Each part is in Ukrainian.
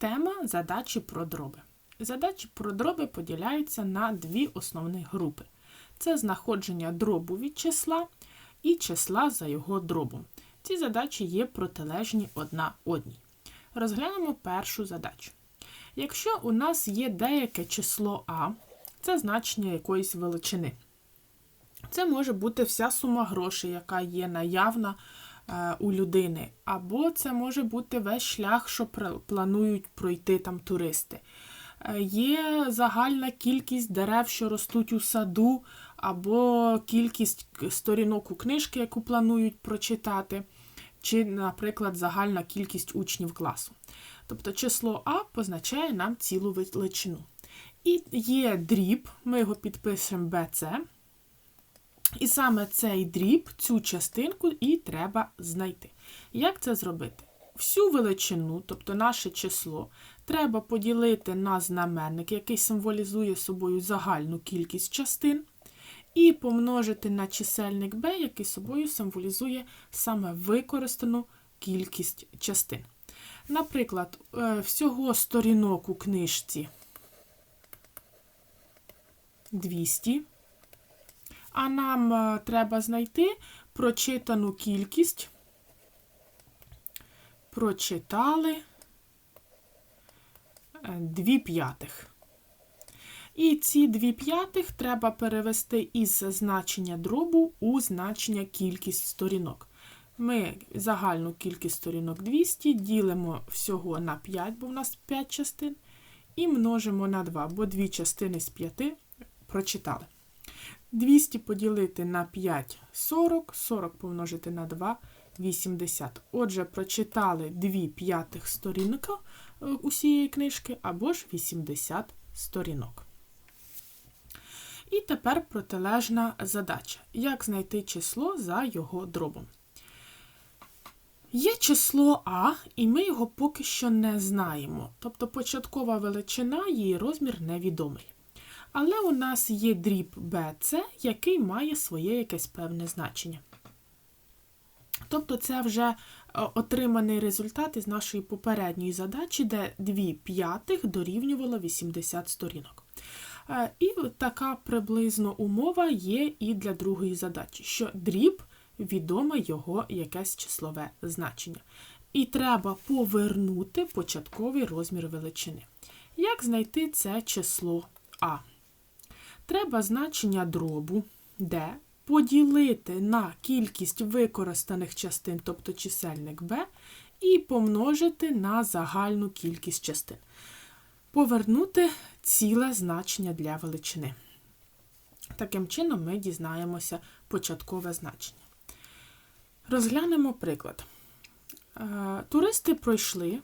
Тема задачі про дроби. Задачі про дроби поділяються на дві основні групи: це знаходження дробу від числа і числа за його дробом. Ці задачі є протилежні одна одній. Розглянемо першу задачу. Якщо у нас є деяке число А, це значення якоїсь величини. Це може бути вся сума грошей, яка є наявна у людини. Або це може бути весь шлях, що планують пройти там туристи. Е, Є загальна кількість дерев, що ростуть у саду, або кількість сторінок у книжки, яку планують прочитати, чи, наприклад, загальна кількість учнів класу. Тобто число А позначає нам цілу величину. І є дріб, ми його підпишемо BC. І саме цей дріб, цю частинку і треба знайти. Як це зробити? Всю величину, тобто наше число, треба поділити на знаменник, який символізує собою загальну кількість частин, і помножити на чисельник b, який собою символізує саме використану кількість частин. Наприклад, е, всього сторінок у книжці 200. А нам е, треба знайти прочитану кількість. Прочитали 2 п'ятих. І ці 2 п'ятих треба перевести із значення дробу у значення кількість сторінок. Ми загальну кількість сторінок 200 ділимо всього на 5, бо в нас 5 частин, і множимо на 2, бо 2 частини з 5 прочитали. 200 поділити на 5 40, 40 помножити на 2 80. Отже, прочитали 2 п'ятих сторінка е, усієї книжки або ж 80 сторінок. І тепер протилежна задача. Як знайти число за його дробом? Є число А, і ми його поки що не знаємо. Тобто початкова величина, її розмір невідомий. Але у нас є дріб BC, який має своє якесь певне значення. Тобто це вже е, отриманий результат із нашої попередньої задачі, де 2 п'ятих дорівнювало 80 сторінок. Е, І така приблизно умова є і для другої задачі, що дріб відоме його якесь числове значення. І треба повернути початковий розмір величини. Як знайти це число А? Треба значення дробу D поділити на кількість використаних частин, тобто чисельник b, і помножити на загальну кількість частин. Повернути ціле значення для величини. Таким чином, ми дізнаємося початкове значення. Розглянемо приклад. Е, Туристи пройшли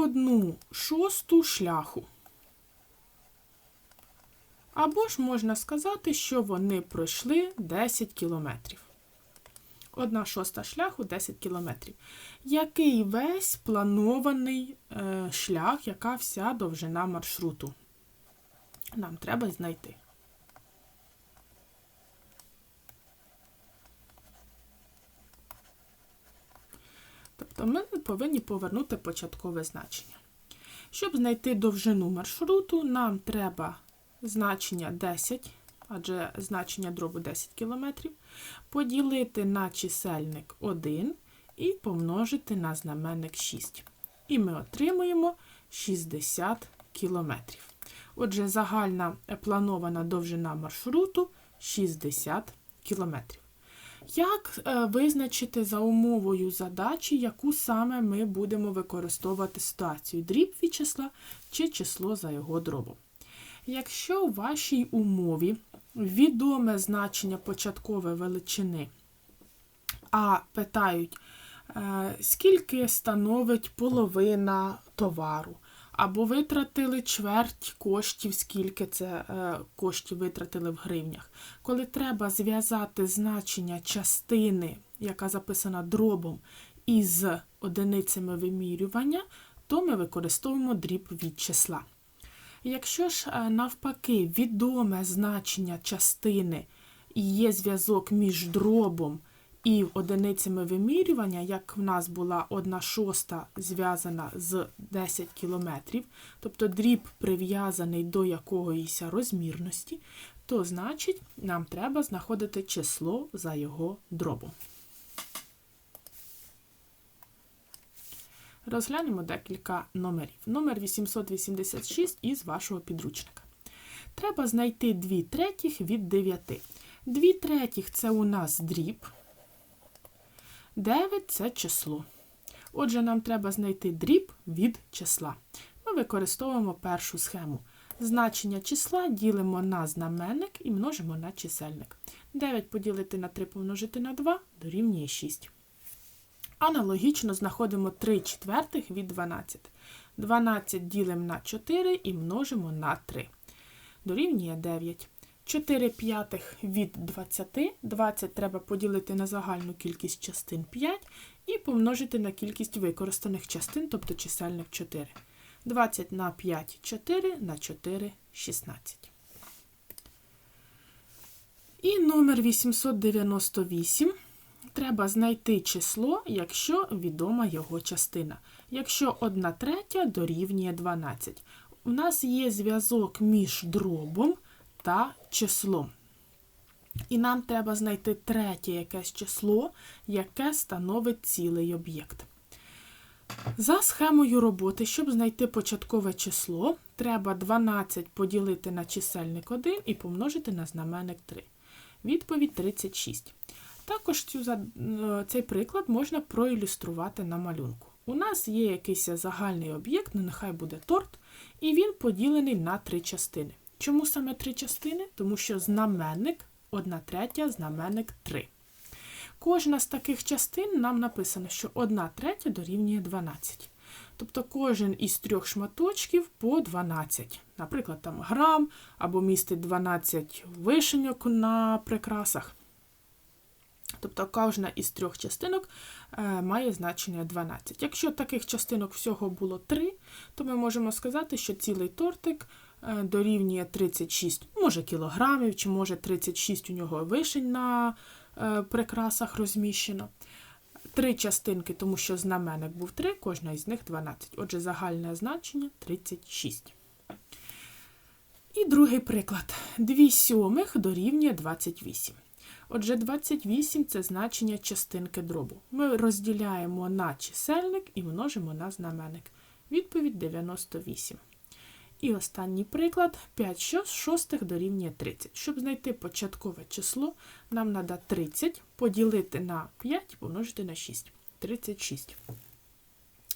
одну шосту шляху. Або ж можна сказати, що вони пройшли 10 кілометрів. Одна шоста шляху 10 кілометрів. Який весь планований е, шлях, яка вся довжина маршруту? Нам треба знайти. Тобто ми повинні повернути початкове значення. Щоб знайти довжину маршруту, нам треба значення 10, адже значення дробу 10 км, поділити на чисельник 1 і помножити на знаменник 6. І ми отримуємо 60 км. Отже, загальна планована довжина маршруту 60 км. Як е, визначити за умовою задачі, яку саме ми будемо використовувати ситуацію дріб від числа чи число за його дробом? Якщо у вашій умові відоме значення початкової величини, а питають, е, скільки становить половина товару, або витратили чверть коштів, скільки це е, коштів витратили в гривнях. Коли треба зв'язати значення частини, яка записана дробом, із одиницями вимірювання, то ми використовуємо дріб від числа. Якщо ж е, навпаки відоме значення частини і є зв'язок між дробом і одиницями вимірювання, як в нас була 1 шоста зв'язана з 10 кілометрів, тобто дріб прив'язаний до якоїсь розмірності, то значить нам треба знаходити число за його дробом. Розглянемо декілька номерів. Номер 886 із вашого підручника. Треба знайти 2 третіх від 9. 2 третіх це у нас дріб. 9 це число. Отже, нам треба знайти дріб від числа. Ми використовуємо першу схему. Значення числа ділимо на знаменник і множимо на чисельник. 9 поділити на 3 помножити на 2 дорівнює 6. Аналогічно знаходимо 3 четвертих від 12. 12 ділимо на 4 і множимо на 3. Дорівнює 9. 4 п'ятих від 20. 20 треба поділити на загальну кількість частин 5 і помножити на кількість використаних частин, тобто чисельник 4. 20 на 5 4 на 4 16. І номер 898. Треба знайти число, якщо відома його частина. Якщо 1 третя дорівнює 12. У нас є зв'язок між дробом та числом. І нам треба знайти третє якесь число, яке становить цілий об'єкт. За схемою роботи, щоб знайти початкове число, треба 12 поділити на чисельник 1 і помножити на знаменник 3. Відповідь 36. Також цю, цей приклад можна проілюструвати на малюнку. У нас є якийсь загальний об'єкт, ну нехай буде торт, і він поділений на три частини. Чому саме три частини? Тому що знаменник 1 третя, знаменник 3. Кожна з таких частин нам написано, що 1 третя дорівнює 12. Тобто кожен із трьох шматочків по 12. Наприклад, там грам або містить 12 вишеньок на прикрасах. Тобто кожна із трьох частинок е, має значення 12. Якщо таких частинок всього було 3, то ми можемо сказати, що цілий тортик дорівнює 36, може кілограмів, чи може 36 у нього вишень на е, прикрасах розміщено. Три частинки, тому що знаменник був 3, кожна із них 12. Отже, загальне значення 36. І другий приклад. 2 сьомих дорівнює 28. Отже, 28 це значення частинки дробу. Ми розділяємо на чисельник і множимо на знаменник. Відповідь 98. І останній приклад 5 шостих дорівнює 30. Щоб знайти початкове число, нам треба 30 поділити на 5 і помножити на 6. 36.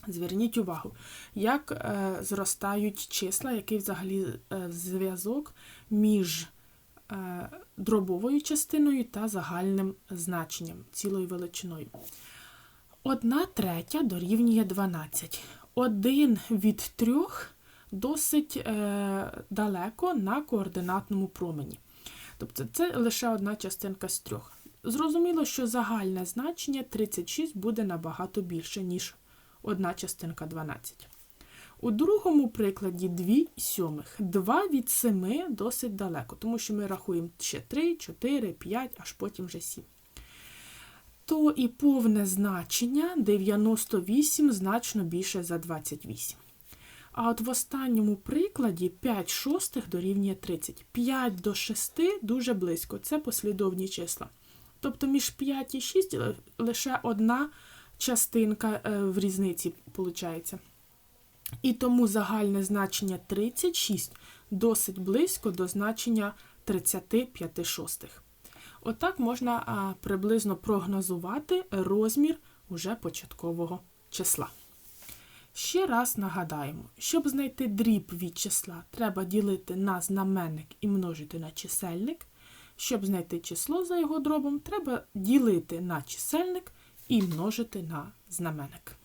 Зверніть увагу, як е, зростають числа, який взагалі е, зв'язок між Е, дробовою частиною та загальним значенням цілою величиною. Одна третя дорівнює 12. Один від трьох досить е, далеко на координатному промені. Тобто це лише одна частинка з трьох. Зрозуміло, що загальне значення 36 буде набагато більше, ніж одна частинка 12. У другому прикладі 2 сьомих. 2 від 7 досить далеко, тому що ми рахуємо ще 3, 4, 5, аж потім вже 7. То і повне значення 98 значно більше за 28. А от в останньому прикладі 5 шостих дорівнює 30. 5 до 6 дуже близько. Це послідовні числа. Тобто між 5 і 6 лише одна частинка е, в різниці виходить. І тому загальне значення 36 досить близько до значення 35 шостих. Отак можна приблизно прогнозувати розмір уже початкового числа. Ще раз нагадаємо, щоб знайти дріб від числа, треба ділити на знаменник і множити на чисельник. Щоб знайти число за його дробом, треба ділити на чисельник і множити на знаменник.